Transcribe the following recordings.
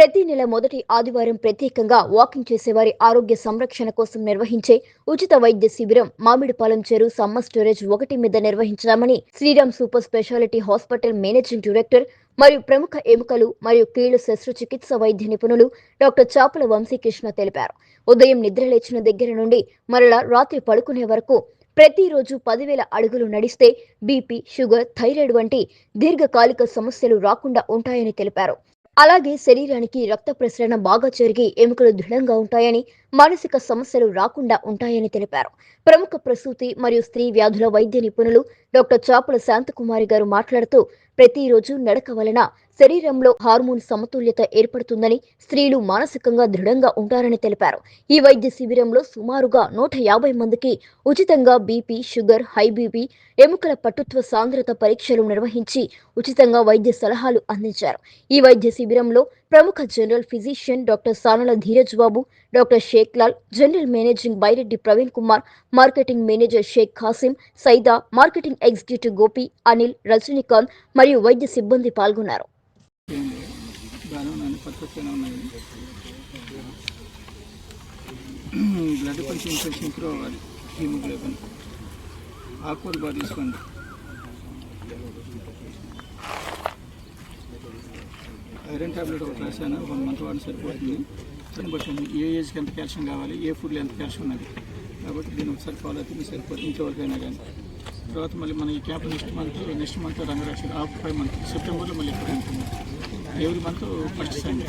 ప్రతి నెల మొదటి ఆదివారం ప్రత్యేకంగా వాకింగ్ చేసేవారి ఆరోగ్య సంరక్షణ కోసం నిర్వహించే ఉచిత వైద్య శిబిరం మామిడిపాలెం చెరు సమ్మర్ స్టోరేజ్ ఒకటి మీద నిర్వహించామని Sriram super speciality hospital managing director మరియు ప్రముఖ ఎముకలు మరియు కీళ్ళు శస్త్రచికిత్స వైద్య నిపుణులు డాక్టర్ చాపల వంశీకృష్ణ తెలిపారు. ఉదయం నిద్రలేచిన దగ్గర నుండి మరలా రాత్రి పడుకునే వరకు ప్రతిరోజు పదివేల అడుగులు నడిస్తే బీపీ షుగర్ థైరాయిడ్ వంటి దీర్ఘకాలిక సమస్యలు రాకుండా ఉంటాయని తెలిపారు. అలాగే శరీరానికి రక్త ప్రసరణ బాగా జరిగి ఎముకలు దృఢంగా ఉంటాయని మానసిక సమస్యలు రాకుండా ఉంటాయని తెలిపారు. ప్రముఖ ప్రసూతి మరియు స్త్రీ వ్యాధుల వైద్య నిపుణులు డాక్టర్ చాపల శాంతకుమారి గారు మాట్లాడుతూ ప్రతిరోజు నడక వలన శరీరంలో హార్మోన్ సమతుల్యత ఏర్పడుతుందని స్త్రీలు మానసికంగా దృఢంగా ఉంటారని తెలిపారు. ఈ వైద్య శిబిరంలో సుమారుగా నూట యాభై మందికి ఉచితంగా బీపీ షుగర్ హై బీపీ ఎముకల పటుత్వ సాంద్రత పరీక్షలు నిర్వహించి ఉచితంగా వైద్య సలహాలు అందించారు. ఈ వైద్య శిబిరంలో ప్రముఖ general physician doctor Sanala Dheeraj Babu doctor Sheikh Lal general managing Byreddy Praveen Kumar marketing manager Sheikh Khasim Saida marketing executive Gopi Anil Rajinikanth మరియు వైద్య సిబ్బంది పాల్గొన్నారు. బ్లడ్ కొంచెం ఇన్ఫెక్షన్ ఇంప్రూవ్ అవ్వాలి హీమోగ్లోబిన్ ఆకుకూర బాగా తీసుకోండి ఐరన్ టాబ్లెట్ ఒకటి రాశాను వన్ మంత్ వాడి సరిపోతుంది దాన్ని బట్టి ఏ ఏజ్కి ఎంత కాల్షియం కావాలి ఏ ఫుడ్లో ఎంత కాల్షియం ఉన్నది కాబట్టి దీన్ని ఒకసారి ఫాలో అయితే సరిపోతుంది ఇంకెవరికైనా కానీ తర్వాత మళ్ళీ మన ఈ camp next month next month రంగరాక్ష of five month సెప్టెంబర్లో మళ్ళీ ఎక్కడ ఉంటుంది every month first Sunday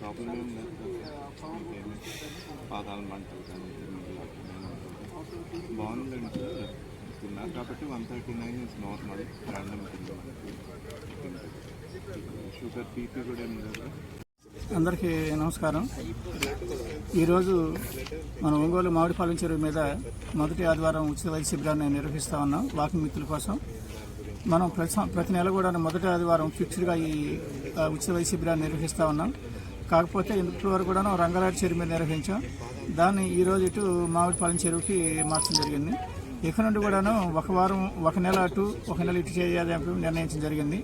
problem ఏం లేదు పాదాలు మంటలు కానీ బాగుందండి సార్. తిన్నారు కాబట్టి one thirty nine is normal random sugar BP కూడా ఏమి లేదు అందరికీ నమస్కారం. ఈరోజు మన ఒంగోలు మామిడిపాలెం చెరువు మీద మొదటి ఆదివారం ఉచిత వైద్య శిబిరాన్ని నిర్వహిస్తూ ఉన్నాం వాకింగ్ మిత్రుల కోసం. మనం ప్రతి ప్రతి నెల కూడా మొదటి ఆదివారం ఫిక్స్డ్గా ఈ ఉచిత వైద్య శిబిరాన్ని నిర్వహిస్తూ ఉన్నాం. కాకపోతే ఇప్పటి వరకు కూడా రంగారెడ్డి చెరువు మీద నిర్వహించాం. దాన్ని ఈ రోజు ఇటు మామిడిపాలెం చెరువుకి మార్చడం జరిగింది. ఇక్కడ నుండి కూడాను ఒక వారం ఒక నెల అటు ఒక నెల ఇటు చేయాలి అని నిర్ణయించడం జరిగింది.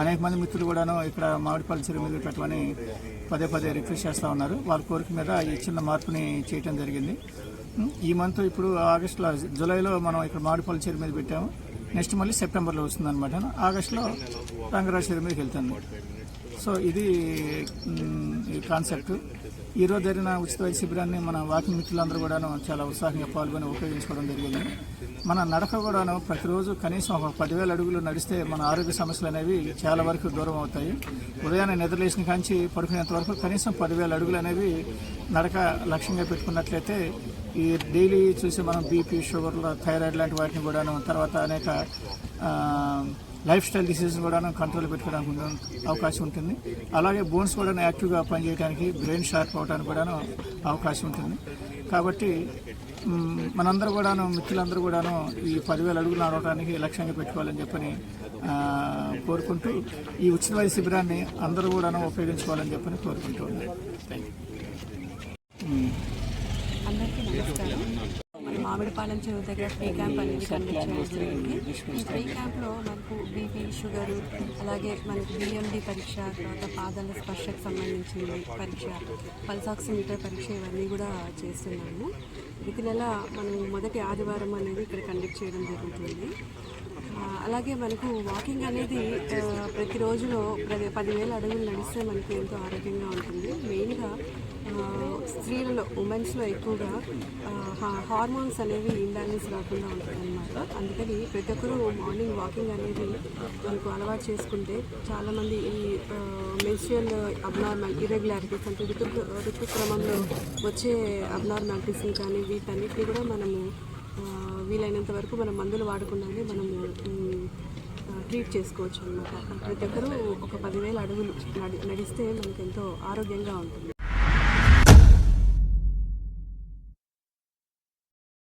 అనేక మంది మిత్రులు కూడాను ఇక్కడ మామిడిపాలెం చెరువు మీద పెట్టమని పదే పదే రిక్వెస్ట్ చేస్తూ ఉన్నారు. వాళ్ళ కోరిక మీద ఈ చిన్న మార్పుని చేయటం జరిగింది. ఈ మంత్ ఇప్పుడు ఆగస్టులో జూలైలో మనం ఇక్కడ మామిడిపాలెం చెరువు మీద పెట్టాము. నెక్స్ట్ మళ్ళీ సెప్టెంబర్లో వస్తుంది అనమాట ఆగస్టులో రంగరాజు చెరువు మీదకి వెళ్తాను. సో ఇది కాన్సెప్ట్. ఈ రోజు జరిగిన ఉచిత వైద్య శిబిరాన్ని మన వాకింగ్ మిత్రులందరూ కూడాను చాలా ఉత్సాహంగా పాల్గొని ఉపయోగించుకోవడం జరిగింది. మన నడక కూడాను ప్రతిరోజు కనీసం ఒక పదివేల అడుగులు నడిస్తే మన ఆరోగ్య సమస్యలు అనేవి చాలా వరకు దూరం అవుతాయి. ఉదయాన్నే నిద్రలేసిన కాంచి పడుకునేంత వరకు కనీసం పదివేల అడుగులు అనేవి నడక లక్ష్యంగా పెట్టుకున్నట్లయితే ఈ డైలీ చూసి మనం బీపీ షుగర్లు థైరాయిడ్ లాంటి వాటిని కూడాను తర్వాత అనేక లైఫ్ స్టైల్ డిసీజెస్ కూడా కంట్రోల్ పెట్టుకోవడానికి అవకాశం ఉంటుంది. అలాగే బోన్స్ కూడా యాక్టివ్గా పనిచేయడానికి బ్రెయిన్ షార్ప్ అవడానికి కూడాను అవకాశం ఉంటుంది. కాబట్టి మనందరూ కూడాను మిత్రులందరూ కూడాను ఈ పదివేల అడుగులు నడవడానికి లక్ష్యంగా పెట్టుకోవాలని చెప్పని కోరుకుంటూ ఈ ఉచిత వైద్య శిబిరాన్ని అందరూ కూడాను ఉపయోగించుకోవాలని చెప్పని కోరుకుంటూ ఉన్నాను. థ్యాంక్ యూ అందరికీ నమస్కారం మన మామిడిపాలెం చెరువు దగ్గర ఫ్రీ క్యాంప్ అనేది కండక్ట్ చేయడం జరిగింది. ఈ ఫ్రీ క్యాంప్లో మనకు బీపీ షుగరు అలాగే మనకు బిఎండి పరీక్ష తర్వాత పాదాల స్పర్శకు సంబంధించిన పరీక్ష పల్సాక్సిమీటర్ పరీక్ష ఇవన్నీ కూడా చేస్తున్నాము. ప్రతి నెల మనం మొదటి ఆదివారం అనేది ఇక్కడ కండక్ట్ చేయడం జరుగుతుంది. అలాగే మనకు వాకింగ్ అనేది ప్రతిరోజులో ప్రతి పదివేల అడుగులు నడిస్తే మనకి ఎంతో ఆరోగ్యంగా ఉంటుంది. మెయిన్గా స్త్రీలలో ఉమెన్స్లో ఎక్కువగా హా- హార్మోన్స్ అనేవి ఇంబ్యాలెన్స్ రాకుండా ఉంటుంది అనమాట అందుకని ప్రతి ఒక్కరూ మార్నింగ్ వాకింగ్ అనేది మనకు అలవాటు చేసుకుంటే చాలామంది ఈ మెన్స్ట్రియల్ అబ్నార్మల్ ఇరెగ్యులారిటీస్ అంటే ఋతు ఋతుక్రమంలో వచ్చే అబ్నార్మాలిటీస్ని కానీ వీటన్నిటిని కూడా మనము వీలైనంత వరకు మనం మందులు వాడకుండానే మనము ట్రీట్ చేసుకోవచ్చు అనమాట ప్రతి ఒక్కరూ ఒక పదివేల అడుగులు నడి నడిస్తే మనకు ఎంతో ఆరోగ్యంగా ఉంటుంది.